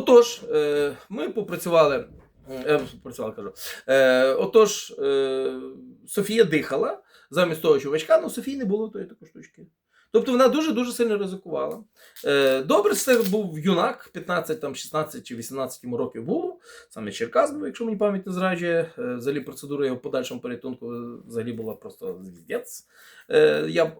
Отож, е, ми попрацювали. е, Працювала, кажу. Е, отож, Софія дихала замість того чувачка, але Софії не було тої такої штучки. Тобто вона дуже-дуже сильно ризикувала. Добре, це був юнак, 15, там, 16 чи 18 йому років було. Саме Черкас був, якщо мені пам'ять не зраджує. Взагалі процедура його в подальшому порятунку взагалі була просто звіздець. Я,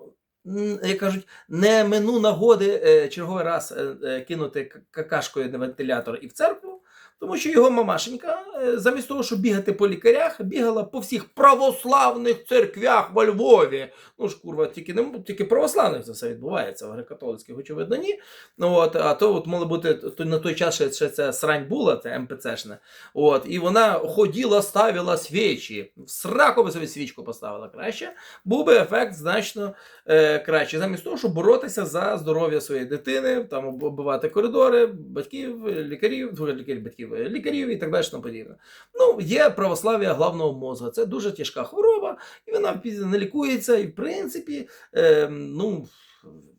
як кажуть, не мину нагоди е, черговий раз е, е, кинути какашкою на вентилятор і в церкву. Тому що його мамашенька, е, замість того, щоб бігати по лікарях, бігала по всіх православних церквях во Львові. Ну ж, курва, тільки не тільки православних це все відбувається, в греко-католицьких, очевидно, ні. Ну, от, а то от мало бути то, на той час ще, це срань була, це МПЦшне. От, і вона ходіла, ставила свічі. В сраку би собі свічку поставила краще. Був би ефект значно е, краще. Замість того, щоб боротися за здоров'я своєї дитини, там оббивати коридори, батьків, лікарів, лікарів, батьків, е, лікарів і так далі. тому подібне. Ну, є православ'я головного мозга. Це дуже тяжка хвороба, і вона не лікується, і в принципі, е, ну.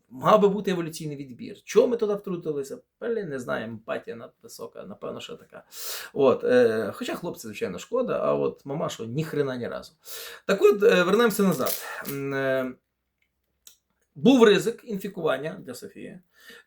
Мав би бути еволюційний відбір. Чого ми туди втрутилися? Блін, не знаю, емпатія надвисока, напевно, що така. От, е, хоча хлопці, звичайно, шкода, а от мамашу ніхрена ні разу. Так от, е, вернемося назад. Е, був ризик інфікування для Софії,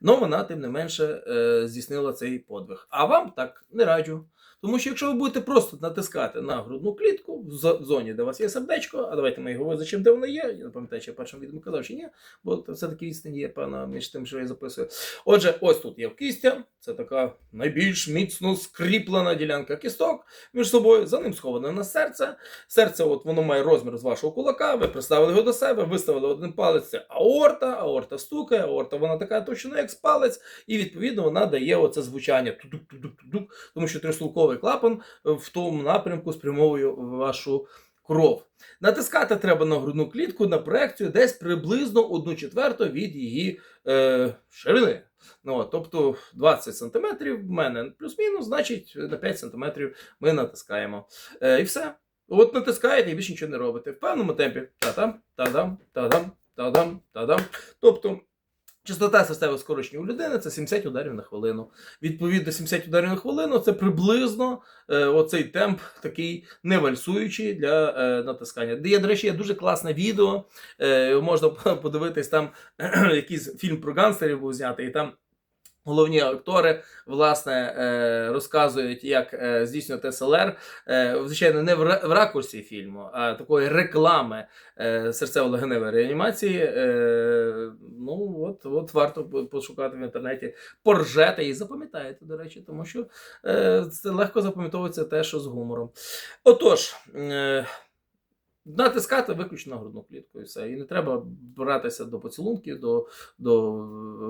але вона, тим не менше, е, здійснила цей подвиг. А вам так не раджу. Тому що якщо ви будете просто натискати на грудну клітку в зоні, де у вас є сердечко, а давайте ми його визначимо, де воно є. Я не пам'ятаю, чи я в першому відео казав, чи ні, бо все-таки відстань є певна між тим, що я записую. Отже, ось тут є кістя, це така найбільш міцно скріплена ділянка кісток між собою. За ним сховане на серце. Серце, от воно має розмір з вашого кулака. Ви приставили його до себе, виставили один палець. Це аорта, аорта стукає, аорта вона така точно, як з палець, і відповідно вона дає оце звучання тудук-тудук-тудук, тому що трьохслулковий клапан в тому напрямку спрямовує вашу кров. Натискати треба на грудну клітку на проекцію десь приблизно 1 четверту від її е, ширини. Ну, тобто 20 см в мене плюс-мінус, значить на 5 см ми натискаємо. Е, і все. От натискаєте і більше нічого не робите. В певному темпі. Та-дам, та-дам, та-дам, та-дам, та-дам. Тобто. Частота системи скорочення у людини це 70 ударів на хвилину. Відповідно, 70 ударів на хвилину це приблизно е, оцей темп такий не вальсуючий для е, натискання. Де є, до речі, є дуже класне відео. Е, можна подивитись там якийсь фільм про гангстерів був знятий, і там. Головні актори власне е, розказують, як е, здійснювати СЛР, е, звичайно, не в, ракурсі фільму, а такої реклами серцево-легеневої реанімації. Ну от, от варто пошукати в інтернеті, поржете і запам'ятаєте, до речі, тому що це легко запам'ятовується те, що з гумором. Отож. Натискати виключно на грудну клітку і все. І не треба братися до поцілунків, до, до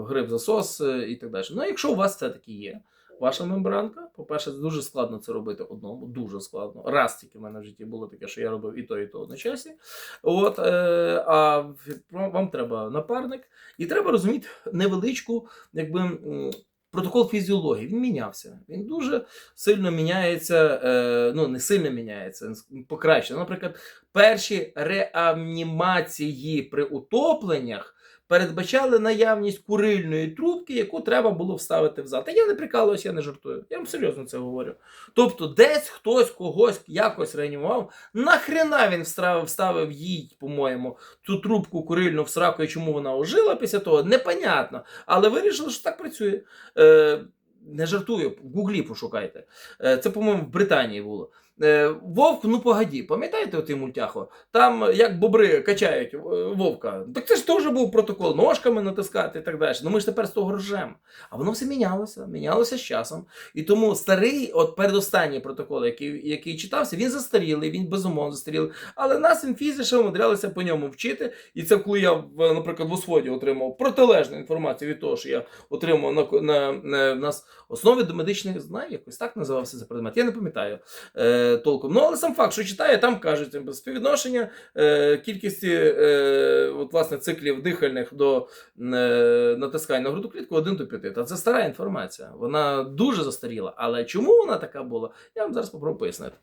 гри засос е, і так далі. Ну, якщо у вас це таки є, ваша мембранка, по-перше, дуже складно це робити одному, дуже складно. Раз тільки в мене в житті було таке, що я робив і то, і то одночасі. От, е, а вам треба напарник, і треба розуміти невеличку, якби. Протокол фізіології він мінявся. Він дуже сильно міняється. Е, ну не сильно міняється, покращує. Наприклад, перші реанімації при утопленнях передбачали наявність курильної трубки, яку треба було вставити в зад. Я не прикалуюсь, я не жартую. Я вам серйозно це говорю. Тобто, десь хтось когось якось реанімував. Нахрена він вставив, вставив їй, по-моєму, цю трубку курильну в сраку, і чому вона ожила після того, непонятно. Але вирішили, що так працює. Е, не жартую, в гуглі пошукайте. Е, Це, по-моєму, в Британії було. Е, Вовк, ну погоді, пам'ятаєте отий мультяхо? Там як бобри качають е, вовка. Так це ж теж був протокол, ножками натискати і так далі. Ну ми ж тепер з того ржем. А воно все мінялося, мінялося з часом. І тому старий, от передостанній протокол, який, який читався, він застарілий, він безумовно застарілий. Але нас інфізи ще умудрялися по ньому вчити. І це коли я, наприклад, в осводі отримав протилежну інформацію від того, що я отримав на, на, на, в нас основи до медичних знань, якось так називався цей предмет. Я не пам'ятаю е, толком. Ну, але сам факт, що читає, там кажуть ем, співвідношення е, кількості е, от, власне, циклів дихальних до е, натискання на груду клітку 1 до 5. Та це стара інформація. Вона дуже застаріла. Але чому вона така була, я вам зараз попробую пояснити.